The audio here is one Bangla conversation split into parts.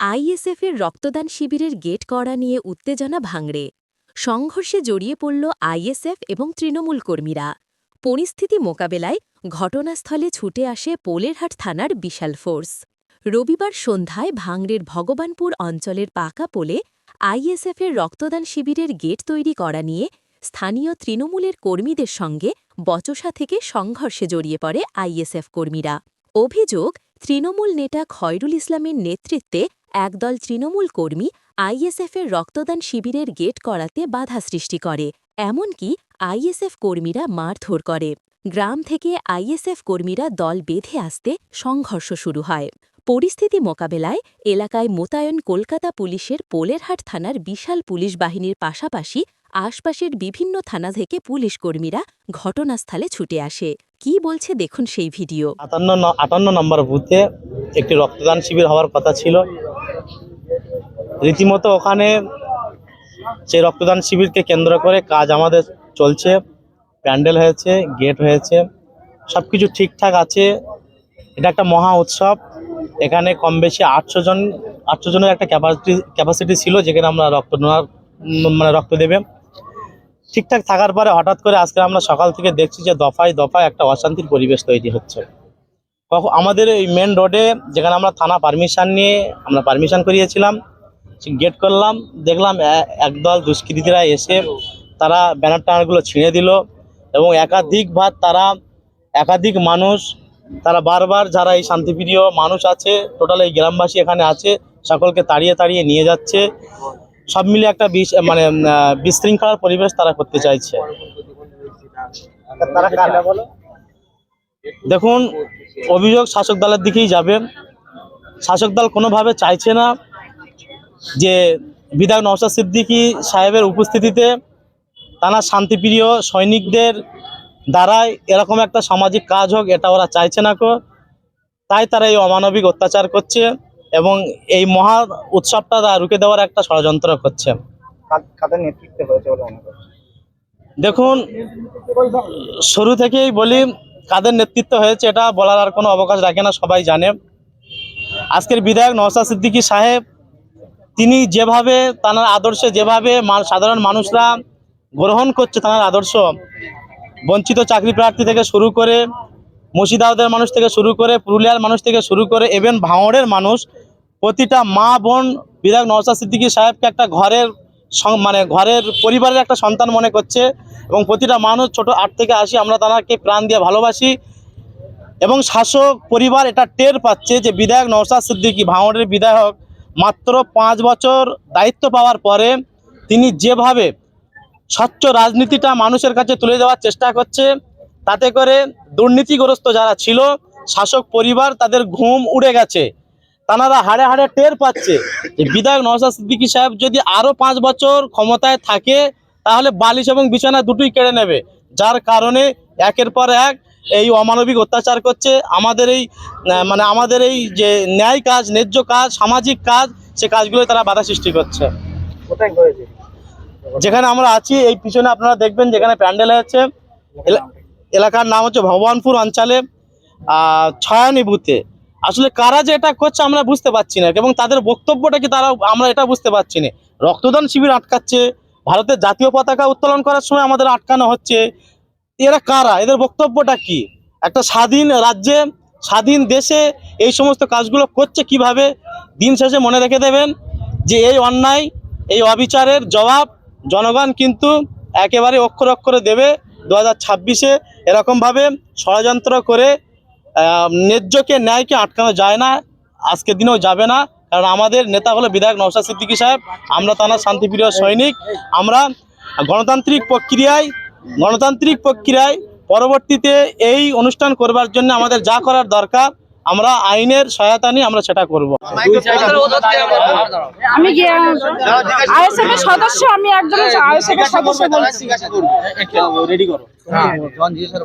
আইএসএফের রক্তদান শিবিরের গেট করা নিয়ে উত্তেজনা ভাঙড়ে। সংঘর্ষে জড়িয়ে পড়ল আইএসএফ এবং তৃণমূল কর্মীরা। পরিস্থিতি মোকাবেলায় ঘটনাস্থলে ছুটে আসে পোলেরহাট থানার বিশাল ফোর্স। রবিবার সন্ধ্যায় ভাঙড়ের ভগবানপুর অঞ্চলের পাকা পোলে আইএসএফের রক্তদান শিবিরের গেট তৈরি করা নিয়ে স্থানীয় তৃণমূলের কর্মীদের সঙ্গে বচসা থেকে সংঘর্ষে জড়িয়ে পড়ে আইএসএফ কর্মীরা। অভিযোগ, তৃণমূল নেতা খয়রুল ইসলামের নেতৃত্বে একদল তৃণমূল কর্মী আইএসএফের রক্তদান শিবিরের গেট করাতে বাধা সৃষ্টি করে, এমনকি আইএসএফ কর্মীরা মারধর করে। গ্রাম থেকে আইএসএফ কর্মীরা দল বেঁধে আসতে সংঘর্ষ শুরু হয়। পরিস্থিতি মোকাবেলায় এলাকায় মোতায়েন কলকাতা পুলিশের পোলেরহাট থানার বিশাল পুলিশ বাহিনীর পাশাপাশি আশপাশের বিভিন্ন থানা থেকে পুলিশ কর্মীরা ঘটনাস্থলে ছুটে আসে। কি বলছে দেখুন সেই ভিডিও। আটান্ন আটান্ন নম্বর বুথে একটি রক্তদান শিবির হওয়ার কথা ছিল। রীতিমতো ওখানে সেই রক্তদান শিবিরকে কেন্দ্র করে কাজ আমাদের চলছে, প্যান্ডেল হয়েছে, গেট হয়েছে সব কিছু ঠিকঠাক আছে। এটা একটা মহা উৎসব। এখানে কম বেশি আটশো জন, আটশো জনের একটা ক্যাপাসিটি ক্যাপাসিটি ছিল যেখানে আমরা রক্ত নেওয়ার মানে রক্ত দেবে। ঠিকঠাক থাকার পরে হঠাৎ করে আজকে আমরা সকাল থেকে দেখছি যে দফায় দফায় একটা অশান্তির পরিবেশ তৈরি হচ্ছে। কখ- আমাদের এই মেন রোডে যেখানে আমরা থানা পারমিশন নিয়ে আমরা পারমিশন করিয়েছিলাম গেট করলাম, দেখলাম একদল দুষ্কৃতীরা এসে তারা ব্যানার ট্যানারগুলো ছিঁড়ে দিল এবং একাধিকবার তারা, একাধিক মানুষ, তারা বারবার যারা এই শান্তিপ্রিয় মানুষ আছে টোটাল এই গ্রামবাসী এখানে আছে, সকলকে তাড়িয়ে তাড়িয়ে নিয়ে যাচ্ছে। সব মিলে একটা বিশ মানে বিশৃঙ্খলার পরিবেশ তারা করতে চাইছে। দেখুন অভিযোগ শাসক দলের দিকেই যাবে। শাসক দল কোনোভাবে চাইছে না যে বিধায়ক নওশাদ সিদ্দিকী সাহেবের উপস্থিতিতে তারা শান্তিপ্রিয় সৈনিকদের দ্বারাই এরকম একটা সামাজিক কাজ হোক এটা ওরা চাইছে না কো। তাই তারা এই অমানবিক অত্যাচার করছে এবং এই মহা উৎসবটা তারা রুখে দেওয়ার একটা ষড়যন্ত্র করছে। কাদের নেতৃত্বে হয়েছে বলে মনে করছেন? দেখুন শুরু থেকেই বলি কাদের নেতৃত্ব হয়েছে এটা বলার আর কোনো অবকাশ রাখে না, সবাই জানে। আজকের বিধায়ক নওশাদ সিদ্দিকী সাহেব, তিনি যেভাবে তার আদর্শে যেভাবে সাধারণ মানুষরা গ্রহণ করছে তার আদর্শ, বঞ্চিত চাকরি প্রার্থী থেকে শুরু করে মুর্শিদাবাদের মানুষ থেকে শুরু করে পুরুলিয়ার মানুষ থেকে শুরু করে এভেন ভাঙড়ের মানুষ, প্রতিটা মা বোন বিধায়ক নওশাদ সিদ্দিকী সাহেবকে একটা ঘরের মানে ঘরের পরিবারের একটা সন্তান মনে করছে এবং প্রতিটা মানুষ ছোট আট থেকে আসি আমরা তাকে প্রাণ দিয়ে ভালোবাসি। এবং শাসক পরিবার এটা টের পাচ্ছে যে বিধায়ক নওশাদ সিদ্দিকী ভাঙড়ের বিধায়ক মাত্র পাঁচ বছর দায়িত্ব পাওয়ার পরে তিনি যেভাবে স্বচ্ছ রাজনীতিটা মানুষের কাছে তুলে দেওয়ার চেষ্টা করছে, তাতে করে দুর্নীতিগ্রস্ত যারা ছিল, শাসক পরিবার তাদের ঘুম উড়ে গেছে। তারা হাড়ে হাড়ে টের পাচ্ছে যে বিধায়ক নওশাদ সিদ্দিকী সাহেব যদি আরও পাঁচ বছর ক্ষমতায় থাকে তাহলে বালিশ এবং বিছানা দুটোই কেড়ে নেবে। যার কারণে একের পর এক এই অমানবিক অত্যাচার করছে। আমাদের এই মানে আমাদের এই যে ন্যায় কাজ ন্যায্য কাজ সামাজিক কাজ সে কাজগুলো তারা বাধা সৃষ্টি করছে। যেখানে আমরা আছি এই পিছনে আপনারা দেখবেন যেখানে প্যান্ডেল হয়েছে। এলা- এলাকার নাম হচ্ছে ভগবানপুর অঞ্চলে আহ, ছয়ানি বুথে আসলে কারা যে এটা করছে আমরা বুঝতে পারছি না, এবং তাদের বক্তব্যটা কি তারা আমরা এটা বুঝতে পারছি না। রক্তদান শিবির আটকাচ্ছে, ভারতের জাতীয় পতাকা উত্তোলন করার সময় আমাদের আটকানো হচ্ছে। এরা কারা? এদের বক্তব্যটা কি? একটা স্বাধীন রাজ্যে, স্বাধীন দেশে এই সমস্ত কাজগুলো করছে কীভাবে? দিন শেষে মনে রেখে দেবেন যে এই অন্যায়, এই অবিচারের জবাব জনগণ কিন্তু একেবারে অক্ষর অক্ষরে দেবে। দু হাজার ছাব্বিশে এরকমভাবে ষড়যন্ত্র করে ন্যায্যকে ন্যায়কে আটকানো যায় না আজকে দিনেও যাবে না। কারণ আমাদের নেতা হলো বিধায়ক নওশাদ সিদ্দিকী সাহেব। আমরা তাঁর শান্তিপ্রিয় সৈনিক। আমরা গণতান্ত্রিক প্রক্রিয়ায় গণতান্ত্রিক প্রক্রিয়ায় পরবর্তীতে এই অনুষ্ঠান করবার জন্য আমাদের যা করার দরকার আমরা আইনের সহায়তা নিয়ে আমরা সেটা করব। আমি আইএসএফ এর সদস্য আমি একজন আইএসএফ এর সদস্য বলছি।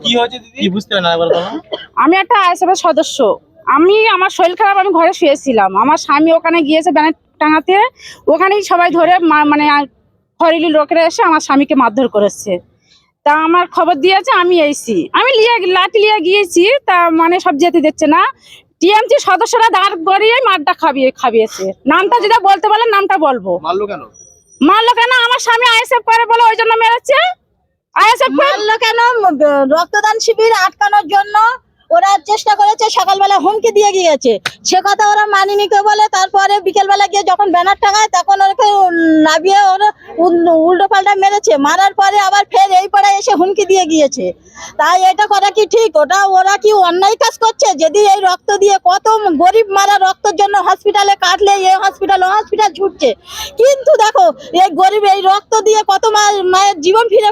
কি হয়েছে দিদি? বুঝতে না আমি একটা আইএসএফ এর সদস্য। আমি আমার শরীর খারাপ আমি ঘরে শুয়েছিলাম। আমার স্বামী ওখানে গিয়েছে ব্যানার টাঙাতে। ওখানেই সবাই ধরে মা- মানে ফরিলি লোকেরা এসে আমার স্বামীকে মারধর করেছে। তা আমার খবর দিয়েছে আমি এসেছি আমি লিয়ে লাঠি লিয়া গিয়েছি তা মানে সব যেতে দিচ্ছে না। টিএমসি সদস্যরা দাঁড় করিয়ে মারটা খাবিয়ে খাবিয়েছে। নামটা যেটা বলতে বলেন নামটা বলব। মারলো কেন? মারলো কেন? আমার স্বামী আইএসএফ করে বলে ওই জন্য মেরেছে। আইএসএফ মারলো কেন? রক্তদান শিবির আটকানোর জন্য ওরা চেষ্টা করেছে, সকালবেলা হুমকি দিয়ে গিয়েছে। সে কথা ওরা মানিনি কে বলে, তারপরে বিকেলবেলা গিয়ে যখন ব্যানার টাঙায় তখন ওকে নাবিয়ে ওরা উল্টো পাল্টা মেরেছে। মারার পরে আবার ফের এই পাড়ায় এসে হুমকি দিয়ে গিয়েছে। তাই এটা করা কি ঠিক? ওটা, ওরা কি অন্যায় কাজ করছে? যদি এই রক্ত দিয়ে কত গরিব মারা রক্তের জন্য হসপিটালে কাটলে, এই হসপিটাল ও হসপিটাল ছুটছে। কিন্তু দেখো, এই গরিব, এই রক্ত দিয়ে কত মায়ের জীবন ফিরে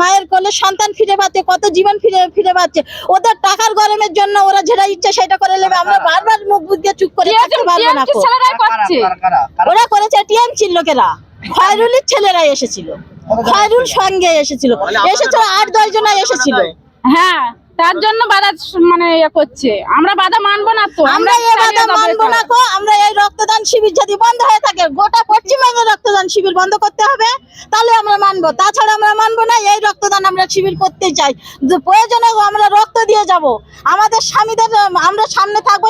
মায়ের কোলে সন্তান ফিরে পাচ্ছে, কত জীবন ফিরে ফিরে পাচ্ছে। ওদের টাকার গরমের জন্য ওরা যেটা ইচ্ছা সেটা করে নেবে। আমরা বারবার মুখ বুঝিয়ে চুপ করে থাকতে পারব না ওরা করেছে টিএমসির লোকেরা। খয়রুলের ছেলেরা এসেছিল। খয়রুল সঙ্গে এসেছিল। এসেছিল আট দশ জনাই এসেছিল। হ্যাঁ। তার জন্য বাধা মানে ইয়ে করছে। আমরা বাধা মানবো না তো। আমরা এ চালিয়ে বাধা মানবো না কো। আমরা এই রক্তদান শিবির যদি বন্ধ হয়ে থাকে গোটা পশ্চিমবঙ্গের রক্তদান শিবির বন্ধ করতে হবে তাহলে আমরা মানবো। তাছাড়া আমরা মানবো না এই রক্তদান আমরা শিবির করতে চাই। প্রয়োজনে আমরা রক্ত দিয়ে যাব। আমাদের স্বামীদের আমরা সামনে থাকব।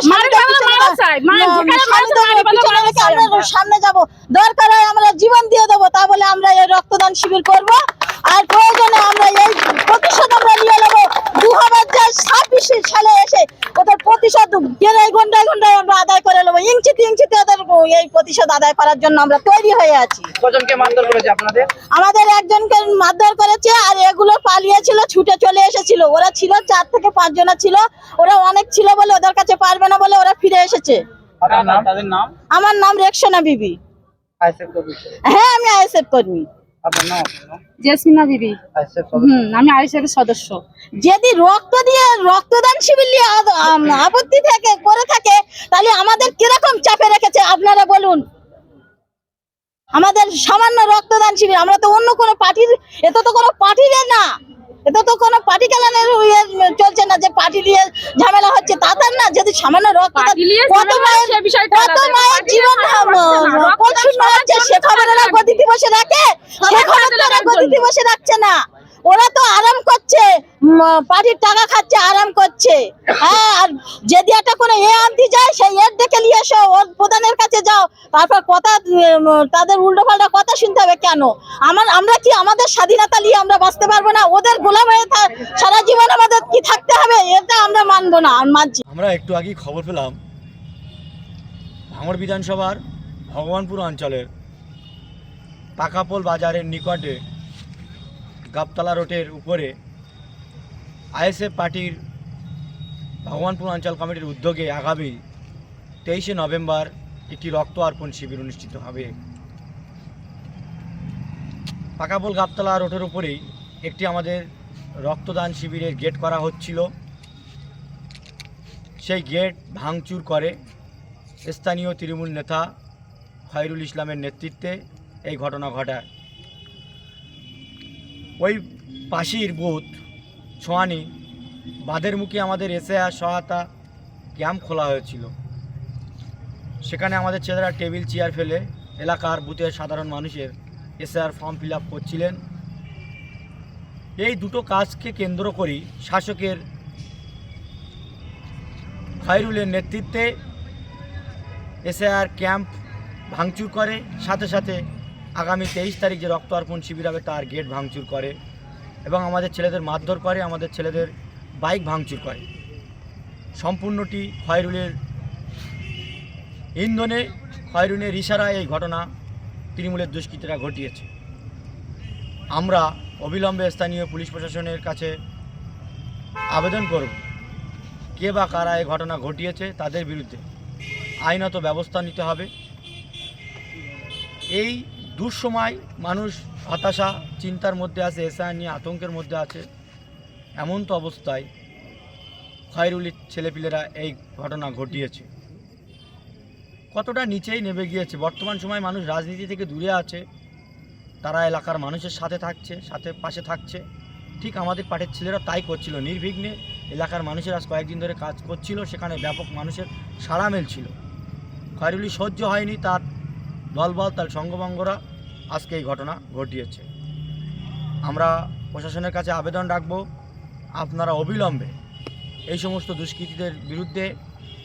সামনে যাব। দরকার হয় আমরা জীবন দিয়ে দেবো তা বলে আমরা এই রক্তদান শিবির করব। আর প্রয়োজনে আমরা এই প্রতিশোধ আমরা নিয়ে দু হাজার ছাব্বিশ সালে এসে ওদের প্রতিশোধ গেড়ে আমরা আদায় করে নেব। ইঞ্চিতে ইঞ্চিতে ওদের এই প্রতিশোধ আদায় করার জন্য আমরা তৈরি হয়ে আছি। কজনকে মারধর করেছে আপনাদের? আমাদের একজনকে মারধর করেছে আর এগুলো পালিয়েছিল ছুটে চলে এসেছিল। ওরা ছিল চার থেকে পাঁচ জনা ছিল। ওরা অনেক ছিল বলে ওদের কাছে পারবে না বলে ওরা ফিরে এসেছে। আমার নাম রেকসোনা বিবি। হ্যাঁ আমি আইএসএফ কর্মী। আপনার নাম জেসমিনা বিবি। হুম আমি সদস্য। যদি রক্ত দিয়ে রক্তদান শিবির নিয়ে আপত্তি থেকে করে থাকে তাহলে আমাদের কীরকম চাপে রেখেছে আপনারা বলুন? আমাদের সামান্য রক্তদান শিবির আমরা তো অন্য কোনো পার্টির এত তো কোনো পার্টির না। এটা তো কোনো পার্টি কালানের ইয়ে চলছে না যে পার্টি নিয়ে ঝামেলা হচ্ছে তা তার না যদি সামান্য রক্ত কত মায়ের কত মায়ের জীবন হচ্ছে জন্য সে খবর ওরা লাগবে। গদিতে বসে রাখে সে সবার খবর কাজে তো ওরা লাগার গদিতে জন্য। বসে রাখছে না ওরা তো আরাম করছে পার্টির টাকা খাচ্ছে, আরাম করছে। হ্যাঁ আর যদি একটা কোনো এ আনতে যায়, সেই এর ডেকে নিয়ে এসো, ওর প্রধানের কাছে যাও। তারপর কথা তাদের উল্টো পাল্টা কথা শুনতে হবে কেন? আমার, আমরা কি আমাদের স্বাধীনতা নিয়ে আমরা বাঁচতে পারব না? ওদের গোলাম হয়ে সারা জীবন আমাদের কি থাকতে হবে? এটা আমরা মানবো না মানছি। আমরা একটু আগেই খবর পেলাম, ভাঙড় বিধানসভার ভগবানপুর অঞ্চলের পাকাপোল বাজারের নিকটে গাবতলা রোডের উপরে আইএসএফ পার্টির ভগবানপুর অঞ্চল কমিটির উদ্যোগে আগামী তেইশে নভেম্বর একটি রক্ত অর্পণ শিবির অনুষ্ঠিত হবে। পাকাপোল গাবতলা রোডের উপরেই একটি আমাদের রক্তদান শিবিরের গেট করা হচ্ছিল। সেই গেট ভাঙচুর করে স্থানীয় তৃণমূল নেতা খয়রুল ইসলামের নেতৃত্বে এই ঘটনা ঘটায়। ওই পাশির বুথ ছোঁয়ানি বাঁধের মুখে আমাদের এসআর সহায়তা ক্যাম্প খোলা হয়েছিল। সেখানে আমাদের ছেলেরা টেবিল, চেয়ার ফেলে এলাকার বুথের সাধারণ মানুষের এসআর ফর্ম ফিল আপ করছিলেন। এই দুটো কাজকে কেন্দ্র করেই শাসকের খয়রুলের নেতৃত্বে এসআর ক্যাম্প ভাঙচুর করে। সাথে সাথে আগামী তেইশ তারিখ যে রক্ত অর্পণ শিবির হবে, তার গেট ভাঙচুর করে এবং আমাদের ছেলেদের মারধর করে, আমাদের ছেলেদের বাইক ভাঙচুর করে। সম্পূর্ণটি খয়রুলের ইন্ধনে খয়রুলের ইশারায় এই ঘটনা তৃণমূলের দুষ্কৃতীরা ঘটিয়েছে। আমরা অবিলম্বে স্থানীয় পুলিশ প্রশাসনের কাছে আবেদন করব, কে বা কারা এই ঘটনা ঘটিয়েছে তাদের বিরুদ্ধে আইনত ব্যবস্থা নিতে হবে। এই দুঃসময় মানুষ হতাশা, চিন্তার মধ্যে আছে, এসআই নিয়ে আতঙ্কের মধ্যে আছে। এমন তো অবস্থায় খয়রুলির ছেলেপিলেরা এই ঘটনা ঘটিয়েছে। কতটা নিচেই নেমে গিয়েছে। বর্তমান সময় মানুষ রাজনীতি থেকে দূরে আছে। তারা এলাকার মানুষের সাথে থাকছে, সাথে পাশে থাকছে। ঠিক আমাদের পাটের ছেলেরা তাই করছিল। নির্বিঘ্নে এলাকার মানুষের আজ কয়েকদিন ধরে কাজ করছিল, সেখানে ব্যাপক মানুষের সাড়া মেলছিল খয়রুলি সহ্য হয়নি তার দলবল, তার সঙ্গভঙ্গরা আজকে এই ঘটনা ঘটিয়েছে। আমরা প্রশাসনের কাছে আবেদন রাখব, আপনারা অবিলম্বে এই সমস্ত দুষ্কৃতীদের বিরুদ্ধে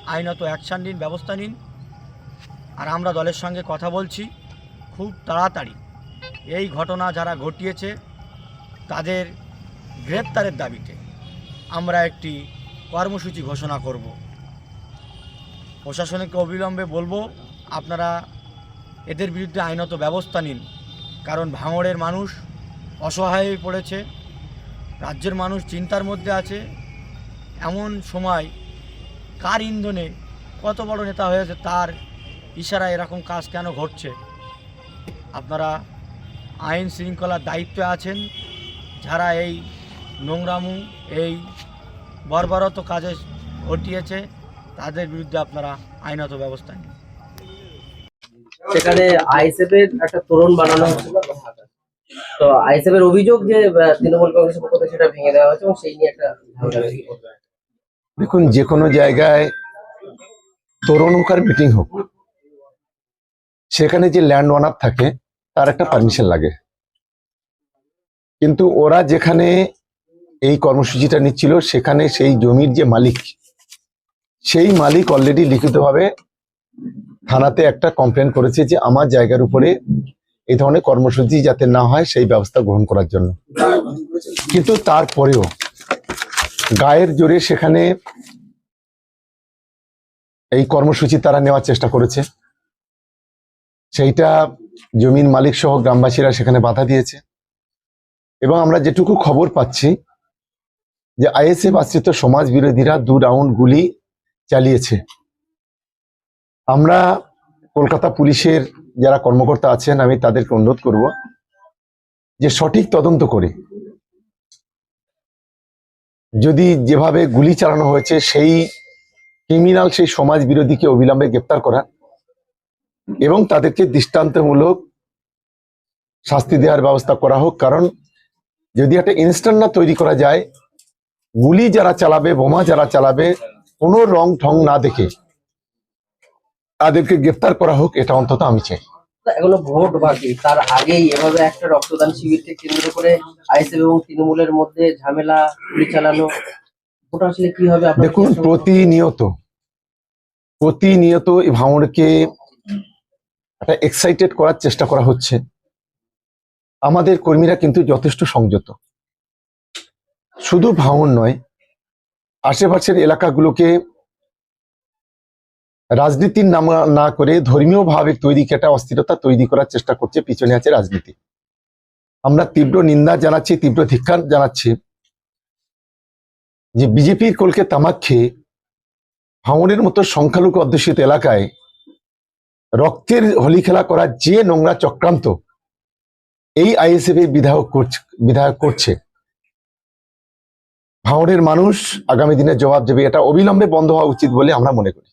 আইনত অ্যাকশান নিন, ব্যবস্থা নিন। আর আমরা দলের সঙ্গে কথা বলছি, খুব তাড়াতাড়ি। এই ঘটনা যারা ঘটিয়েছে, তাদের গ্রেপ্তারের দাবিতে আমরা একটি কর্মসূচি ঘোষণা করব। প্রশাসনকে অবিলম্বে বলব, আপনারা এদের বিরুদ্ধে আইনত ব্যবস্থা নিন। কারণ ভাঙড়ের মানুষ অসহায় হয়ে পড়েছে, রাজ্যের মানুষ চিন্তার মধ্যে আছে। এমন সময় কার ইন্ধনে কত বড় নেতা হয়েছে তার ইশারা এরকম কাজ কেন ঘটছে? আপনারা আইন শৃঙ্খলার দায়িত্বে আছেন, যারা এই নোংরামু, এই বর্বরত কাজে ঘটিয়েছে, তাদের বিরুদ্ধে আপনারা আইনত ব্যবস্থা নিন। সেখানে আইএসএফ এর একটা তোরণ বানানো হয়েছিল তো আইএসএফ এর অভিযোগ যে তৃণমূল কংগ্রেসের পক্ষ থেকে সেটা ভেঙে দেওয়া হয়েছে এবং সেই নিয়ে একটা দেখুন, যে কোনো জায়গায় তরুণ হোক আর মিটিং হোক, সেখানে যে ল্যান্ড ওনার থাকে, তার একটা পারমিশন লাগে। কিন্তু ওরা যেখানে এই কর্মসূচিটা নিচ্ছিল, সেখানে সেই জমির যে মালিক, সেই মালিক অলরেডি লিখিতভাবে থানাতে একটা কমপ্লেন করেছে যে আমার জায়গার উপরে এই ধরনের কর্মসূচি যাতে না হয় সেই ব্যবস্থা গ্রহণ করার জন্য। কিন্তু তারপরেও গায়ের জোরে সেখানে এই কর্মসূচি তারা নেওয়ার চেষ্টা করেছে। সেইটা জমির মালিক সহ গ্রামবাসীরা সেখানে বাধা দিয়েছে। এবং আমরা যেটুকু খবর পাচ্ছি যে আইএসএফ আশ্রিত সমাজ বিরোধীরা দু রাউন্ড গুলি চালিয়েছে। আমরা কলকাতা পুলিশের যারা কর্মকর্তা আছেন, আমি তাদেরকে অনুরোধ করব যে সঠিক তদন্ত করে। যদি যেভাবে গুলি চালানো হয়েছে, সেই ক্রিমিনাল, সেই সমাজ বিরোধীকে অবিলম্বে গ্রেপ্তার করা এবং তাদেরকে দৃষ্টান্তমূলক শাস্তি দেওয়ার ব্যবস্থা করা হোক। কারণ যদি একটা ইনস্ট্যান্ট না তৈরি করা যায়, গুলি যারা চালাবে, বোমা যারা চালাবে, কোনো রং ঠং না দেখে তাদেরকে গ্রেফতার করা হোক এটা অন্তত আমি চাই। এখনও ভোট বাকি। তার আগেই এভাবে একটা রক্তদান শিবিরকে কেন্দ্র করে আইএসএফ এবং তৃণমূলের মধ্যে ঝামেলা গুলি চালানো। ওটা আসলে কি হবে দেখুন? প্রতিনিয়ত প্রতিনিয়ত এই ভাঙড়কে একটা এক্সাইটেড করার চেষ্টা করা হচ্ছে। আমাদের কর্মীরা কিন্তু যথেষ্ট সংযত। শুধু ভাঙড় নয় আশেপাশের এলাকাগুলোকে রাজনীতির নাম না করে ধর্মীয় ভাবে তৈরি একটা অস্থিরতা তৈরি করার চেষ্টা করছে, পিছনে আছে রাজনীতি। আমরা তীব্র নিন্দা জানাচ্ছি, তীব্র ধিক্ষার জানাচ্ছি যে বিজেপির কলকে তামাক খেয়ে ভাঙনের মতো সংখ্যালঘু অধ্যুষিত এলাকায় রক্তের হোলি খেলা করার যে নোংরা চক্রান্ত এই আইএসএফ এর বিধায়ক বিধায়ক করছে, ভাঙনের মানুষ আগামী দিনে জবাব দেবে, এটা অবিলম্বে বন্ধ হওয়া উচিত বলে আমরা মনে করি।